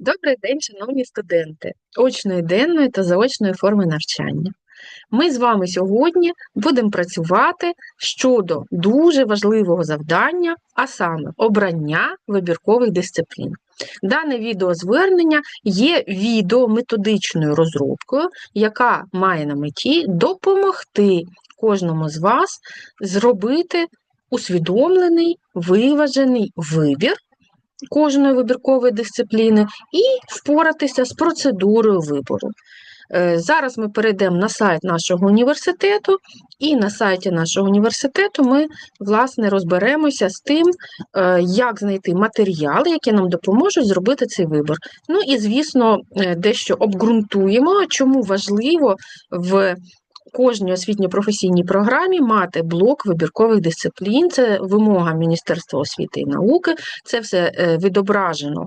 Добрий день, шановні студенти очної денної та заочної форми навчання. Ми з вами сьогодні будемо працювати щодо дуже важливого завдання, а саме обрання вибіркових дисциплін. Дане відеозвернення є відеометодичною розробкою, яка має на меті допомогти кожному з вас зробити усвідомлений, виважений вибір кожної вибіркової дисципліни і впоратися з процедурою вибору. Е, Зараз ми перейдемо на сайт нашого університету, і на сайті нашого університету ми власне розберемося з тим, е, як знайти матеріали, які нам допоможуть зробити цей вибір. Ну і, звісно, е, дещо обґрунтуємо, чому важливо в кожній освітньо-професійній програмі мати блок вибіркових дисциплін. Це вимога Міністерства освіти і науки. Це все е, відображено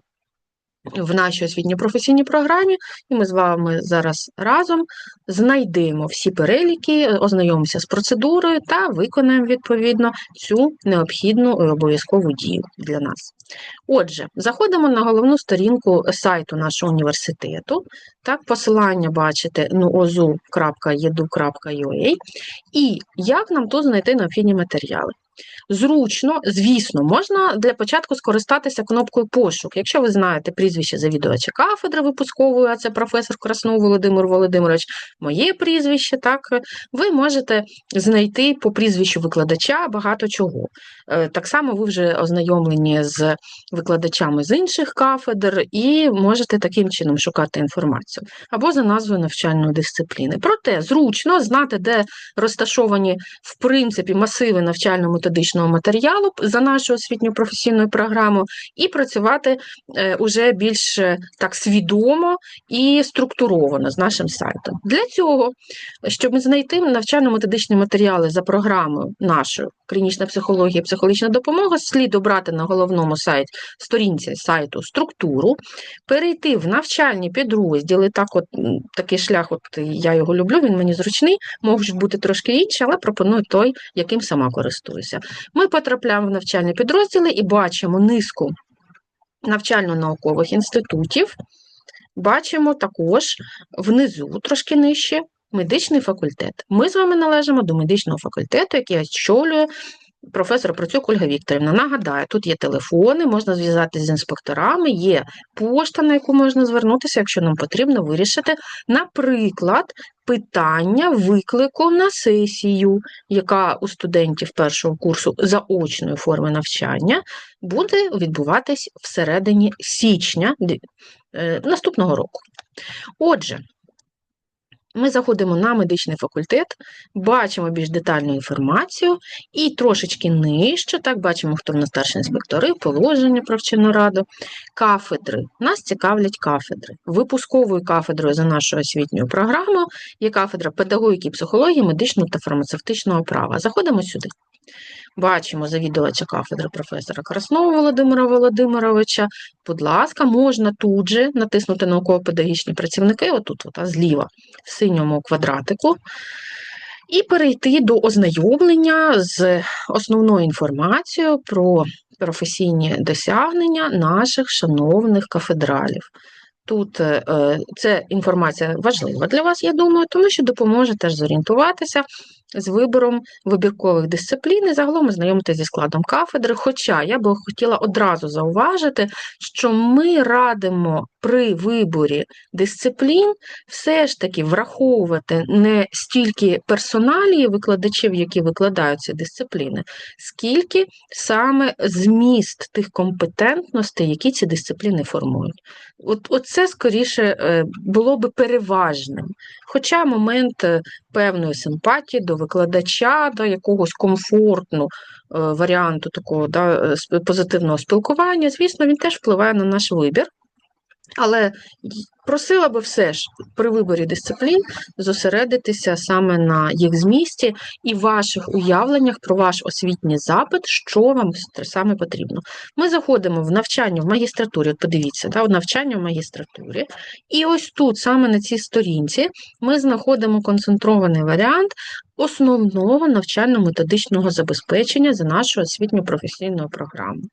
в нашій освітньо-професійній програмі, і ми з вами зараз разом знайдемо всі переліки, ознайомимося з процедурою та виконаємо відповідно цю необхідну і обов'язкову дію для нас. Отже, заходимо на головну сторінку сайту нашого університету. Так, посилання бачите nuozu.edu.ua і як нам тут знайти необхідні матеріали. Зручно, звісно, можна для початку скористатися кнопкою пошук. Якщо ви знаєте прізвище завідувача кафедри випускової, а це професор Краснов Володимир Володимирович, моє прізвище, так, ви можете знайти по прізвищу викладача багато чого. Е, так само ви вже ознайомлені з викладачами з інших кафедр і можете таким чином шукати інформацію або за назвою навчальної дисципліни. Проте зручно знати, де розташовані в принципі масиви навчально-методичного матеріалу за нашу освітньо професійну програму, і працювати е, уже більш е, так свідомо і структуровано з нашим сайтом. Для цього, щоб знайти навчально-методичні матеріали за програмою нашою клінічна психологія, психологічна допомога, слід обрати на головному сайті сторінці сайту структуру, перейти в навчальні підрозділи. Так, от такий шлях, от я його люблю, він мені зручний, можуть бути трошки інші, але пропоную той, яким сама користуюся. Ми потрапляємо в навчальні підрозділи і бачимо низку навчально-наукових інститутів. Бачимо також внизу, трошки нижче, медичний факультет. Ми з вами належимо до медичного факультету, який очолює професор Процюк Ольга Вікторівна. Нагадаю, тут є телефони, можна зв'язатися з інспекторами, є пошта, на яку можна звернутися, якщо нам потрібно вирішити, наприклад, питання виклику на сесію, яка у студентів першого курсу заочної форми навчання буде відбуватись всередині січня е, наступного року. Отже, ми заходимо на медичний факультет, бачимо більш детальну інформацію, і трошечки нижче, так, бачимо, хто в нас старші інспектори, положення про вчену раду, кафедри. Нас цікавлять кафедри. Випусковою кафедрою за нашою освітньою програмою є кафедра педагогіки, психології, медичного та фармацевтичного права. Заходимо сюди. Бачимо завідувача кафедри професора Краснова Володимира Володимировича. Будь ласка, можна тут же натиснути науково-педагогічні працівники, отут, от, зліва, в синьому квадратику, і перейти до ознайомлення з основною інформацією про професійні досягнення наших шановних кафедралів. Тут е, це інформація важлива для вас, я думаю, тому що допоможе теж зорієнтуватися з вибором вибіркових дисциплін і загалом ознайомитися зі складом кафедри. Хоча я би хотіла одразу зауважити, що ми радимо при виборі дисциплін все ж таки враховувати не стільки персоналії викладачів, які викладають ці дисципліни, скільки саме зміст тих компетентностей, які ці дисципліни формують. От, от скоріше е, було би переважним. Хоча момент е, певної симпатії до викладача, до якогось комфортного е, варіанту такого да, позитивного спілкування, звісно, він теж впливає на наш вибір. Але Просила би все ж при виборі дисциплін зосередитися саме на їх змісті і ваших уявленнях про ваш освітній запит, що вам саме потрібно. Ми заходимо в навчання в магістратурі, от подивіться, да, в навчання в магістратурі, і ось тут, саме на цій сторінці, ми знаходимо концентрований варіант основного навчально-методичного забезпечення за нашою освітньо-професійною програмою.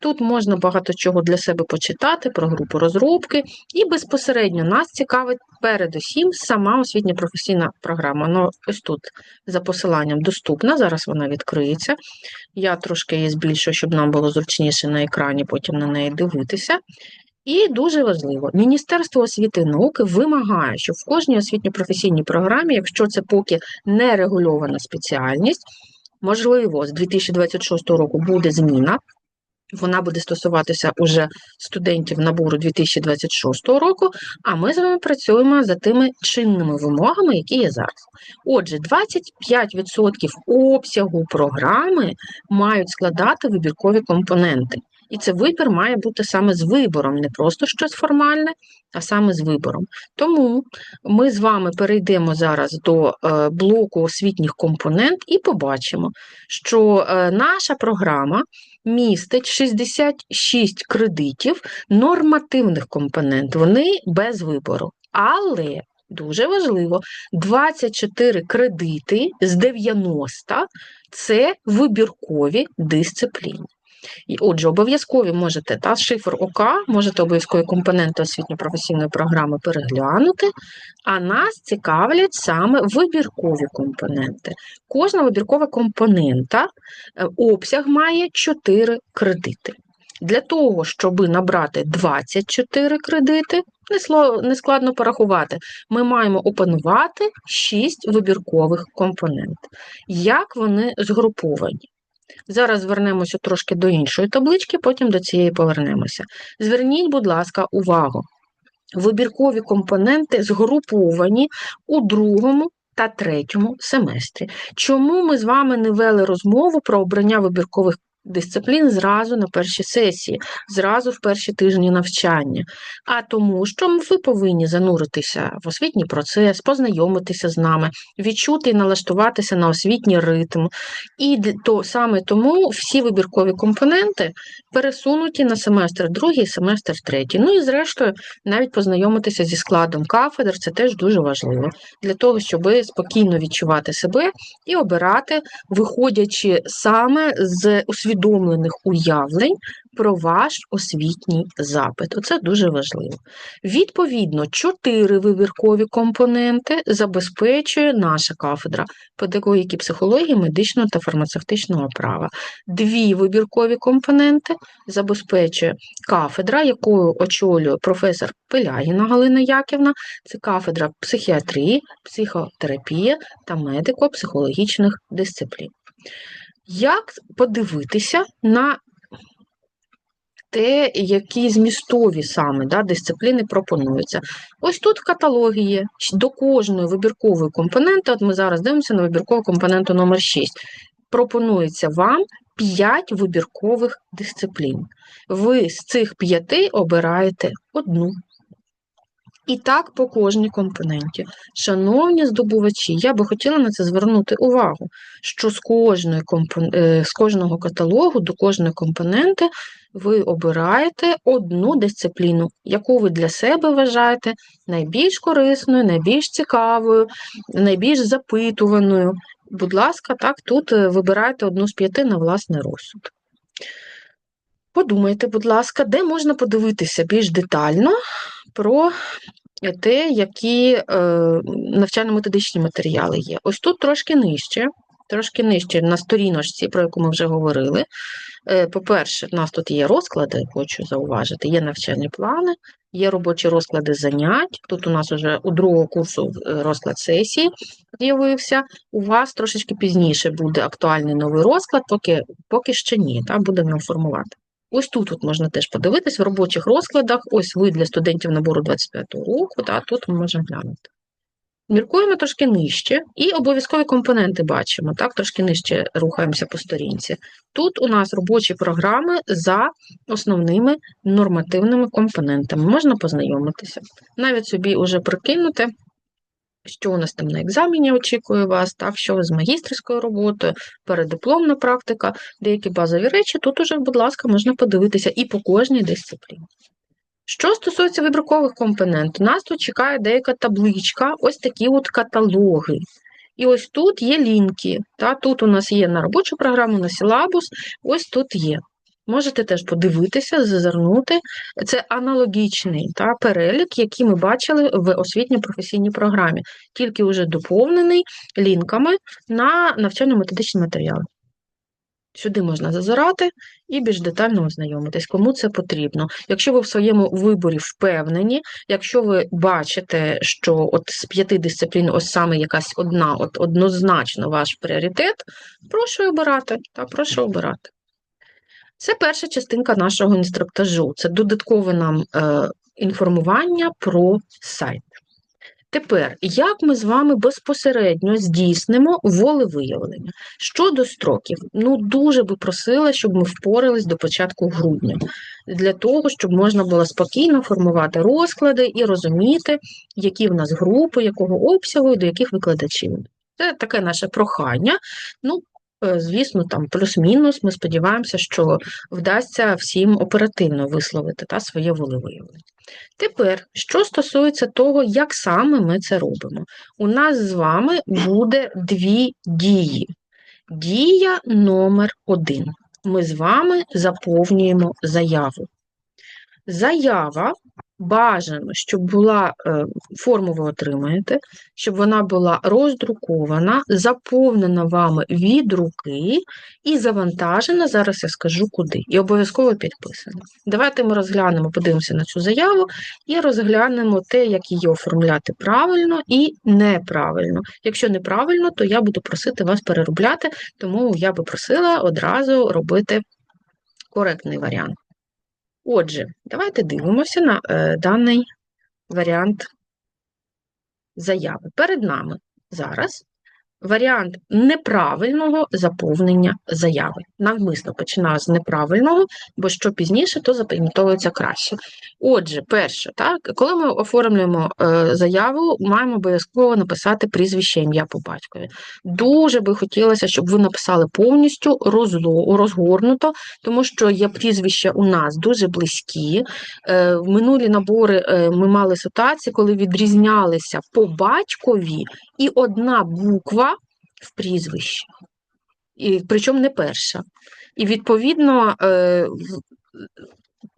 Тут можна багато чого для себе почитати про групу розробки, і безпосередньо нас цікавить передусім сама освітня професійна програма. Ну, ось тут за посиланням доступна, зараз вона відкриється. Я трошки її збільшую, щоб нам було зручніше на екрані потім на неї дивитися. І дуже важливо, Міністерство освіти і науки вимагає, щоб в кожній освітньо-професійній програмі, якщо це поки не регульована спеціальність, можливо, з 2026 року буде зміна. Вона буде стосуватися уже студентів набору 2026 року, а ми з вами працюємо за тими чинними вимогами, які є зараз. Отже, 25% обсягу програми мають складати вибіркові компоненти. І це вибір має бути саме з вибором, не просто щось формальне, а саме з вибором. Тому ми з вами перейдемо зараз до е, блоку освітніх компонент і побачимо, що е, наша програма містить 66 кредитів нормативних компонент, вони без вибору. Але Дуже важливо, 24 кредити з 90 це вибіркові дисципліни. І Отже, обов'язкові можете та шифр ОК, можете обов'язкові компоненти освітньо-професійної програми переглянути, а нас цікавлять саме вибіркові компоненти. Кожна вибіркова компонента е, обсяг має 4 кредити. Для того, щоб набрати 24 кредити, не складно порахувати, ми маємо опанувати 6 вибіркових компонент. Як вони згруповані? Зараз звернемося трошки до іншої таблички, потім до цієї повернемося. Зверніть, будь ласка, увагу. Вибіркові компоненти згруповані у другому та третьому семестрі. Чому ми з вами не вели розмову про обрання вибіркових дисциплін зразу на першій сесії, зразу в перші тижні навчання, а тому, що ви повинні зануритися в освітній процес, познайомитися з нами, відчути і налаштуватися на освітній ритм. І то саме тому всі вибіркові компоненти пересунуті на семестр другий, семестр третій. Ну і зрештою, навіть познайомитися зі складом кафедр, це теж дуже важливо для того, щоб спокійно відчувати себе і обирати, виходячи саме з усвідомлених уявлень про ваш освітній запит. Оце дуже важливо. Відповідно, чотири вибіркові компоненти забезпечує наша кафедра педагогіки, психології, медичного та фармацевтичного права. Дві вибіркові компоненти забезпечує кафедра, якою очолює професор Пилягіна Галина Яківна, це кафедра психіатрії, психотерапії та медико-психологічних дисциплін. Як подивитися на те, які змістові саме да, дисципліни пропонуються. Ось тут в каталогі є до кожної вибіркової компоненти, от ми зараз дивимося на вибіркову компоненту номер 6 пропонується вам 5 вибіркових дисциплін. Ви з цих 5 обираєте одну. І так по кожній компоненті. Шановні здобувачі, я би хотіла на це звернути увагу, що з кожної компон... Е, з кожного каталогу до кожної компоненти ви обираєте одну дисципліну, яку ви для себе вважаєте найбільш корисною, найбільш цікавою, найбільш запитуваною. Будь ласка, так, тут е, вибирайте одну з п'яти на власний розсуд. Подумайте, будь ласка, де можна подивитися більш детально про те, які е, навчально-методичні матеріали є. Ось тут трошки нижче, трошки нижче на сторіночці, про яку ми вже говорили. Е, По-перше, в нас тут є розклади, хочу зауважити, є навчальні плани, є робочі розклади занять. Тут у нас вже у другого курсу е, розклад сесії з'явився. У вас трошечки пізніше буде актуальний новий розклад, поки поки ще ні, так, будемо формувати. Ось тут от можна теж подивитись в робочих розкладах. Ось ви для студентів набору 25 року, та тут ми можемо глянути. Міркуємо трошки нижче, і обов'язкові компоненти бачимо, так, трошки нижче рухаємося по сторінці. Тут у нас робочі програми за основними нормативними компонентами. Можна познайомитися. Навіть собі уже прикинути, що у нас там на екзамені очікує вас, так, що ви з магістрською роботою, передипломна практика, деякі базові речі. Тут уже, будь ласка, можна подивитися і по кожній дисципліні. Що стосується вибіркових компонентів, нас тут чекає деяка табличка, ось такі от каталоги. І ось тут є лінки. Та, Тут у нас є на робочу програму, на силабус, ось тут є. Можете теж подивитися, зазирнути. Це аналогічний та, перелік, який ми бачили в освітньо-професійній програмі, тільки вже доповнений лінками на навчально-методичні матеріали. Сюди можна зазирати і більш детально ознайомитись, кому це потрібно. Якщо ви в своєму виборі впевнені, якщо ви бачите, що от з п'яти дисциплін, ось саме якась одна, от однозначно ваш пріоритет, прошу обирати. Та прошу обирати. Це перша частинка нашого інструктажу. Це додаткове нам е, інформування про сайт. Тепер, як ми з вами безпосередньо здійснимо волевиявлення? Щодо строків, ну дуже би просила, щоб ми впорались до початку грудня, для того, щоб можна було спокійно формувати розклади і розуміти, які в нас групи, якого обсягу і до яких викладачів. Це таке наше прохання. Ну, Звісно, там плюс-мінус, ми сподіваємося, що вдасться всім оперативно висловити та своє волевиявлення. Тепер, що стосується того, як саме ми це робимо, у нас з вами буде дві дії. Дія номер один. Ми з вами заповнюємо заяву. Заява бажано, щоб була е, форму ви отримаєте, щоб вона була роздрукована, заповнена вами від руки і завантажена, зараз я скажу куди, і обов'язково підписана. Давайте ми розглянемо, подивимося на цю заяву і розглянемо те, як її оформляти правильно і неправильно. Якщо неправильно, то я буду просити вас переробляти, тому я би просила одразу робити коректний варіант. Отже, давайте дивимося на е, даний варіант заяви. Перед нами зараз варіант неправильного заповнення заяви. Навмисно починаю з неправильного, бо що пізніше, то запам'ятовується краще. Отже, перше, так, коли ми оформлюємо е, заяву, маємо обов'язково написати прізвище ім'я по батькові. Дуже би хотілося, щоб ви написали повністю розло, розгорнуто, тому що є прізвища у нас дуже близькі. Е, в минулі набори е, ми мали ситуації, коли відрізнялися по батькові і одна буква в прізвищі, і, причому не перша. І, відповідно, е,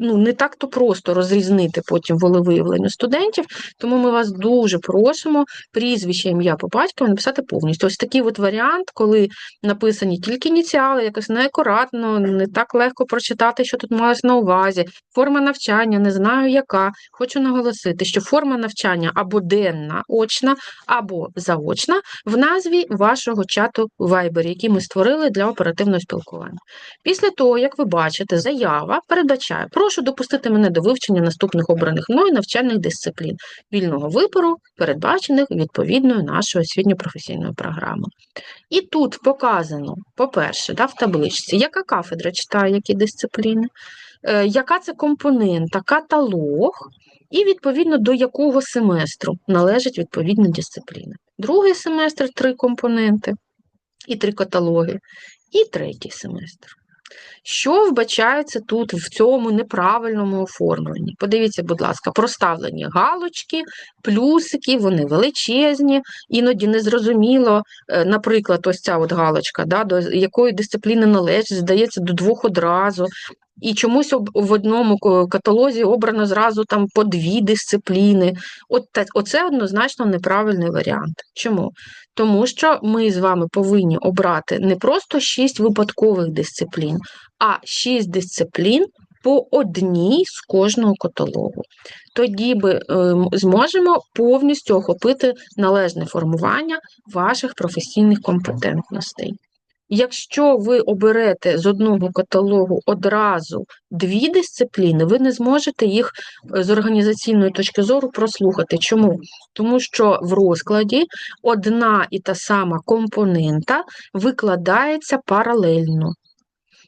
ну, не так-то просто розрізнити потім волевиявлення студентів, тому ми вас дуже просимо прізвище, ім'я по батькові написати повністю. Ось такий от варіант, коли написані тільки ініціали, якось неакуратно, не так легко прочитати, що тут малось на увазі. Форма навчання, не знаю яка. Хочу наголосити, що форма навчання або денна, очна, або заочна в назві вашого чату Viber, який ми створили для оперативного спілкування. Після того, як ви бачите, заява передбачає. Прошу допустити мене до вивчення наступних обраних мною навчальних дисциплін вільного вибору, передбачених відповідною нашою освітньо-професійною програмою. І тут показано, по-перше, да, в табличці, яка кафедра читає які дисципліни, е, яка це компонента, каталог, і відповідно до якого семестру належить відповідна дисципліна. Другий семестр три компоненти і три каталоги, і третій семестр. Що вбачається тут в цьому неправильному оформленні? Подивіться, будь ласка, проставлені галочки, плюсики, вони величезні, іноді незрозуміло, е, наприклад, ось ця от галочка, да, до якої дисципліни належить, здається, до двох одразу. І чомусь в одному каталозі обрано зразу там по дві дисципліни. От Оце однозначно неправильний варіант. Чому? Тому що ми з вами повинні обрати не просто шість випадкових дисциплін, а шість дисциплін по одній з кожного каталогу. Тоді ми ем, зможемо повністю охопити належне формування ваших професійних компетентностей. Якщо ви оберете з одного каталогу одразу дві дисципліни, ви не зможете їх е, з організаційної точки зору прослухати. Чому? Тому що в розкладі одна і та сама компонента викладається паралельно.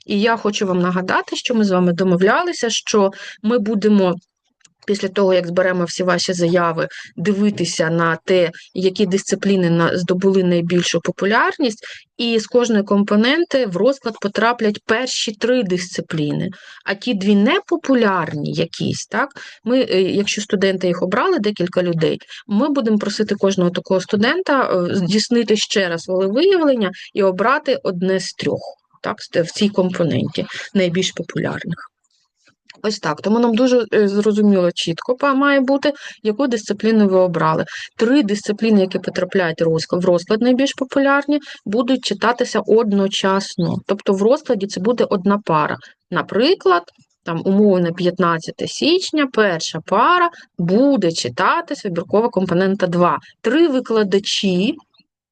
І я хочу вам нагадати, що ми з вами домовлялися, що ми будемо. Після того, як зберемо всі ваші заяви, дивитися на те, які дисципліни здобули найбільшу популярність, і з кожної компоненти в розклад потраплять перші три дисципліни, а ті дві непопулярні якісь, так, ми, е, якщо студенти їх обрали, декілька людей, ми будемо просити кожного такого студента е, здійснити ще раз волевиявлення і обрати одне з трьох так, в цій компоненті найбільш популярних. Ось так. Тому нам дуже е, зрозуміло чітко має бути, яку дисципліну ви обрали. Три дисципліни, які потрапляють в розклад найбільш популярні, будуть читатися одночасно. Тобто в розкладі це буде одна пара. Наприклад, там умовно 15 січня, перша пара буде читатися вибіркова компонента 2. Три викладачі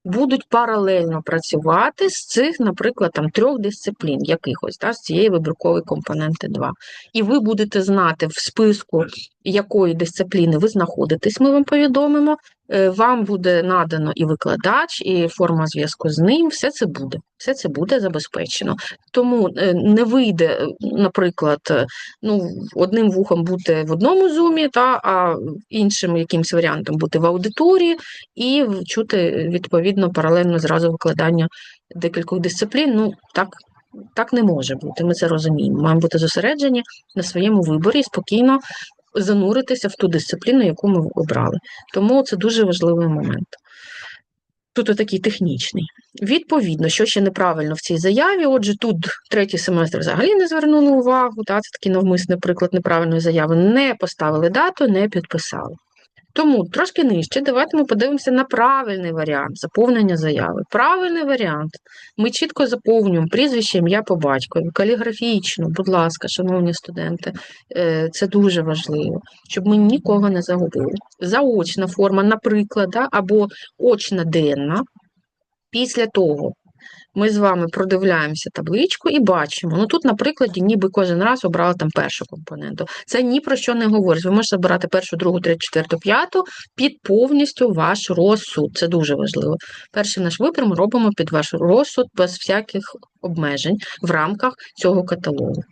будуть паралельно працювати з цих, наприклад, там трьох дисциплін, якихось, та, з цієї вибіркової компоненти 2. І ви будете знати в списку, якої дисципліни ви знаходитесь, ми вам повідомимо. Е, вам буде надано і викладач, і форма зв'язку з ним. Все це буде. Все це буде забезпечено. Тому е, не вийде, е, наприклад, ну, одним вухом бути в одному зумі, та, а іншим якимось варіантом бути в аудиторії і чути відповідно паралельно зразу викладання декількох дисциплін. Ну, так. Так не може бути, ми це розуміємо. Маємо бути зосереджені на своєму виборі спокійно зануритися в ту дисципліну, яку ми обрали. Тому це дуже важливий момент. Тут такий технічний. Відповідно, що ще неправильно в цій заяві, отже, тут третій семестр взагалі не звернули увагу, та, це такий навмисний приклад неправильної заяви, не поставили дату, не підписали. Тому трошки нижче, давайте ми подивимося на правильний варіант заповнення заяви. Правильний варіант. Ми чітко заповнюємо прізвище, ім'я по батькові, каліграфічно, будь ласка, шановні студенти, е, це дуже важливо, щоб ми нікого не загубили. Заочна форма, наприклад, або очна денна. Після того ми з вами продивляємося табличку і бачимо. Ну тут, на прикладі, ніби кожен раз обрали там першу компоненту. Це ні про що не говорить. Ви можете обирати першу, другу, третю, четверту, п'яту під повністю ваш розсуд. Це дуже важливо. Перший наш вибір ми робимо під ваш розсуд без всяких обмежень в рамках цього каталогу.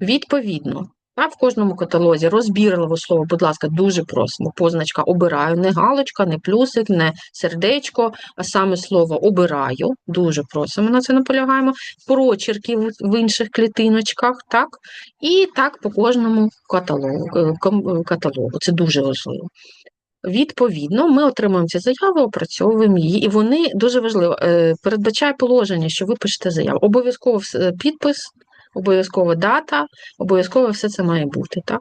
Відповідно, а в кожному каталозі розбірливо слово, будь ласка, дуже просимо. Позначка обираю, не галочка, не плюсик, не сердечко, а саме слово обираю. Дуже просимо на це наполягаємо. Прочерки в інших клітиночках, так? І так по кожному каталогу. Е, каталогу. Це дуже важливо. Відповідно, ми отримуємо ці заяви, опрацьовуємо її, і вони дуже важливо. Е, передбачає положення, що ви пишете заяву. Обов'язково підпис обов'язково дата, обов'язково все це має бути. так?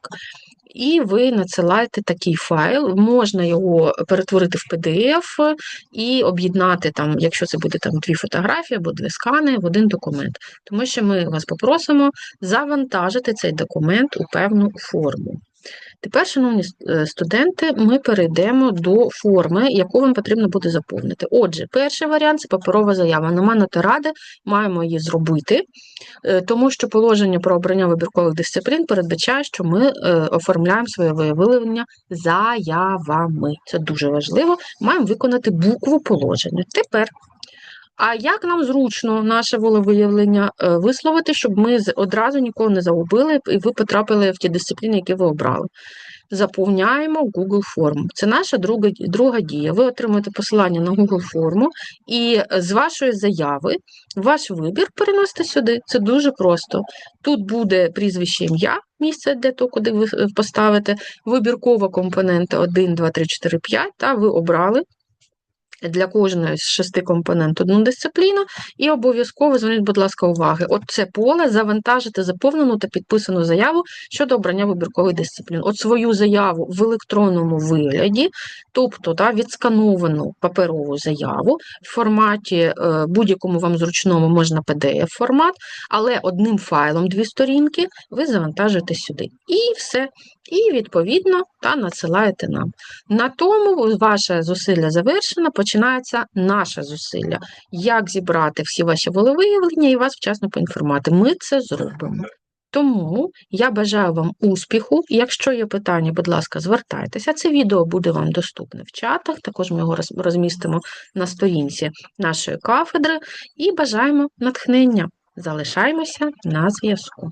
І ви надсилаєте такий файл, можна його перетворити в PDF і об'єднати, там, якщо це буде там дві фотографії або дві скани в один документ. Тому що ми вас попросимо завантажити цей документ у певну форму. Тепер, шановні е, студенти, ми перейдемо до форми, яку вам потрібно буде заповнити. Отже, перший варіант це паперова заява. Нема нотаради, маємо її зробити, е, тому що положення про обрання вибіркових дисциплін передбачає, що ми е, оформляємо своє виявлення заявами. Це дуже важливо. Маємо виконати букву положення. Тепер. А як нам зручно наше волевиявлення висловити, щоб ми одразу нікого не загубили і ви потрапили в ті дисципліни, які ви обрали? заповняємо Google форму. Це наша друга друга дія. Ви отримуєте посилання на Google форму, і з вашої заяви ваш вибір переносите сюди. Це дуже просто. Тут буде прізвище ім'я, місце для того, куди ви поставите, вибіркова компонента 1, 2, 3, 4, 5, та ви обрали для кожної з шести компонент одну дисципліну, і обов'язково зверніть, будь ласка, уваги. От це поле завантажити заповнену та підписану заяву щодо обрання вибіркових дисциплін. От свою заяву в електронному вигляді, тобто да, відскановану паперову заяву в форматі е, будь-якому вам зручному можна PDF-формат, але одним файлом дві сторінки ви завантажите сюди. І все. І, відповідно, та надсилаєте нам. На тому ваше зусилля завершено, починається наше зусилля. Як зібрати всі ваші волевиявлення і вас вчасно поінформувати. Ми це зробимо. Тому я бажаю вам успіху. Якщо є питання, будь ласка, звертайтеся. Це відео буде вам доступне в чатах, також ми його розмістимо на сторінці нашої кафедри і бажаємо натхнення. Залишаємося на зв'язку.